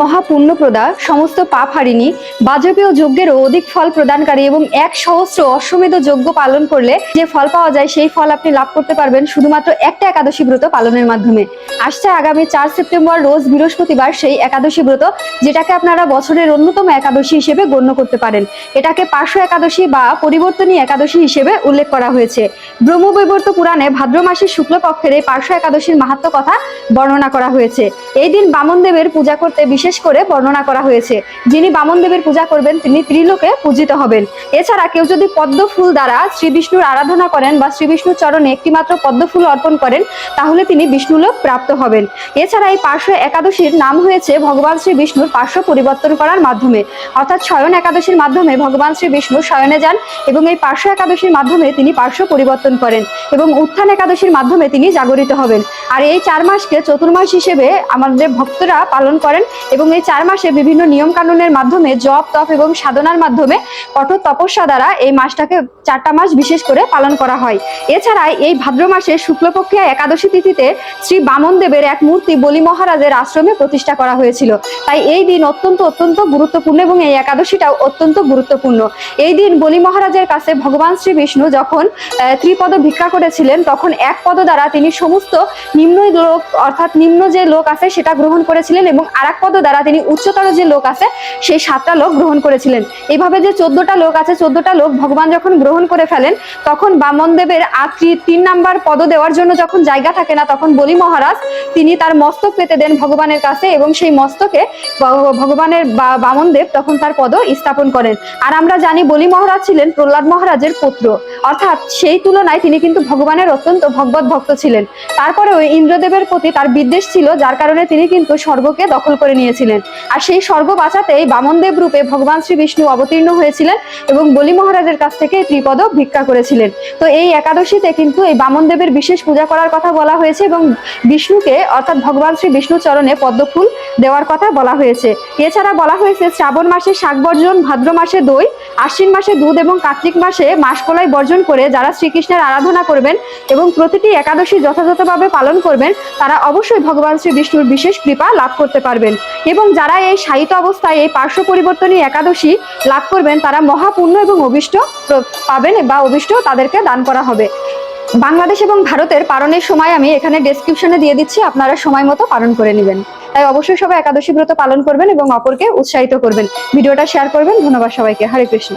মহাপুণ্যপ্রদা, সমস্ত পাপ হারিণী, বাজপেয় যজ্ঞেরও অধিক ফল প্রদানকারী এবং এক সহস্র অশ্বমেধ যজ্ঞ পালন করলে যে ফল পাওয়া যায় সেই ফল আপনি লাভ করতে পারবেন শুধুমাত্র একটা একাদশী ব্রত পালনের মাধ্যমে। আসছে আগামী চার সেপ্টেম্বর, রোজ বৃহস্পতিবার সেই একাদশী ব্রত, যেটাকে আপনারা বছরের অন্যতম একাদশী হিসেবে গণ্য করতে পারেন। এটাকে পার্শ্ব একাদশী বা পরিবর্তনী একাদশী হিসেবে উল্লেখ করা হয়েছে। ব্রহ্মবৈবর্ত পুরাণে ভাদ্র মাসের শুক্লপক্ষের এই পার্শ্ব একাদশীর মাহাত্ম কথা বর্ণনা করা হয়েছে। এই দিন বামন দেবের পূজা করতে বিশেষ করে বর্ণনা করা হয়েছে। যিনি বামন দেবের পূজা করবেন, তিনি ত্রিলোকে পূজিত হবেন। এছাড়া কেউ যদি পদ্ম ফুল দ্বারা শ্রী বিষ্ণুর আরাধনা করেন বা শ্রী বিষ্ণুর চরণে একটিমাত্র পদ্ম ফুল অর্পণ করেন, তাহলে তিনি বিষ্ণুলোক প্রাপ্ত হবেন। এছাড়া এই পার্শ্ব একাদশীর নাম হয়েছে ভগবান শ্রী বিষ্ণুর পার্শ্ব পরিবর্তন করার মাধ্যমে। অর্থাৎ শয়ন একাদশীর মাধ্যমে ভগবান শ্রী বিষ্ণু শয়নে যান এবং এই পার্শ্ব একাদশীর মাধ্যমে তিনি পার্শ্ব পরিবর্তন করেন এবং উত্থান একাদশীর মাধ্যমে তিনি জাগরিত হবেন। আর এই চার মাসকে চতুর্মাস হিসেবে আমাদের ভক্তরা পালন করেন এবং এই চার মাসে বিভিন্ন নিয়ম কানুনের মাধ্যমে, জপ, তপ এবং সাধনার মাধ্যমে কঠোর তপস্যা দ্বারা এই মাসটাকে চারটা মাস বিশেষ করে পালন করা হয়। এছাড়া এই ভাদ্র মাসে শুক্লপক্ষিয়া একাদশী তিথিতে শ্রী বামন দেবের এক মূর্তি বলি মহারাজের আশ্রমে প্রতিষ্ঠা করা হয়েছিল। তাই এই দিন অত্যন্ত অত্যন্ত গুরুত্বপূর্ণ এবং এই একাদশীটাও অত্যন্ত গুরুত্বপূর্ণ। এই দিন বলি মহারাজের কাছে ভগবান শ্রী বিষ্ণু যখন ত্রিপদ ভিক্ষা করেছিলেন, তখন এক পদ দ্বারা তিনি সমস্ত নিম্ন লোক, অর্থাৎ নিম্ন যে লোক আছে সেটা গ্রহণ করেছিলেন এবং আর এক পদ দ্বারা তিনি উচ্চতর যে লোক আছে, সেই সাতটা লোক গ্রহণ করেছিলেন। এইভাবে যে চোদ্দটা লোক আছে, চোদ্দটা লোক ভগবান যখন গ্রহণ করে ফেলেন, তখন বামন দেবের তি- তিন নাম্বার পদ দেওয়ার জন্য যখন জায়গা থাকে না, তখন বলি মহারাজ, তিনি তার মস্তক পেতে দেন ভগবানের কাছে এবং সেই মস্তকে ভগবানের বামন দেব তখন তার পদ স্থাপন করেন। আর আমরা জানি বলি মহারাজ ছিলেন প্রহ্লাদ মহারাজের পুত্র। অর্থাৎ সেই তুলনায় তিনি কিন্তু ভগবানের অত্যন্ত ভগবত ভক্ত ছিলেন। তারপরেও ইন্দ্রদেবের প্রতি তার বিদ্বেষ ছিল, যার কারণে তিনি কিন্তু স্বর্গকে দখল করে নিয়েছিলেন আর সেই স্বর্গ বাঁচাতেই বামনদেব রূপে ভগবান শ্রী বিষ্ণু অবতীর্ণ হয়েছিলেন এবং বলি মহারাজের কাছ থেকে ত্রিপদ ভিক্ষা করেছিলেন। তো এই একাদশীতে কিন্তু এই বামনদেবের বিশেষ পূজা করার কথা বলা হয়েছে এবং বিষ্ণুকে অর্থাৎ ভগবান শ্রী বিষ্ণু চরণে পদ্মফুল দেওয়ার কথা বলা হয়েছে। এছাড়া বলা হয়েছে, শ্রাবণ মাসে শাক বর্জন, ভাদ্র মাসে দই, আশ্বিন মাসে দুধ এবং কার্তিক মাসে মাসকলাই বর্জন করে যারা শ্রীকৃষ্ণের আরাধনা করবেন এবং প্রতিটি একাদশী যথাযথভাবে পালন করবেন, তারা অবশ্যই ভগবান শ্রী বিষ্ণুর বিশেষ কৃপা লাভ করতে পারবেন। এবং যারা এই সাহিত্য অবস্থায় এই পার্শ্ব পরিবর্তনী একাদশী লাভ করবেন, তারা মহাপুণ্য এবং অভিষ্ট পাবেন বা অভিষ্ট তাদেরকে দান করা হবে। বাংলাদেশ এবং ভারতের পালনের সময় আমি এখানে ডেসক্রিপশনে দিয়ে দিচ্ছি, আপনারা সময় মতো পালন করে নেবেন। তাই অবশ্যই সবাই একাদশী ব্রত পালন করবেন এবং অপরকে উৎসাহিত করবেন। ভিডিওটা শেয়ার করবেন। ধন্যবাদ সবাইকে। হরে কৃষ্ণ।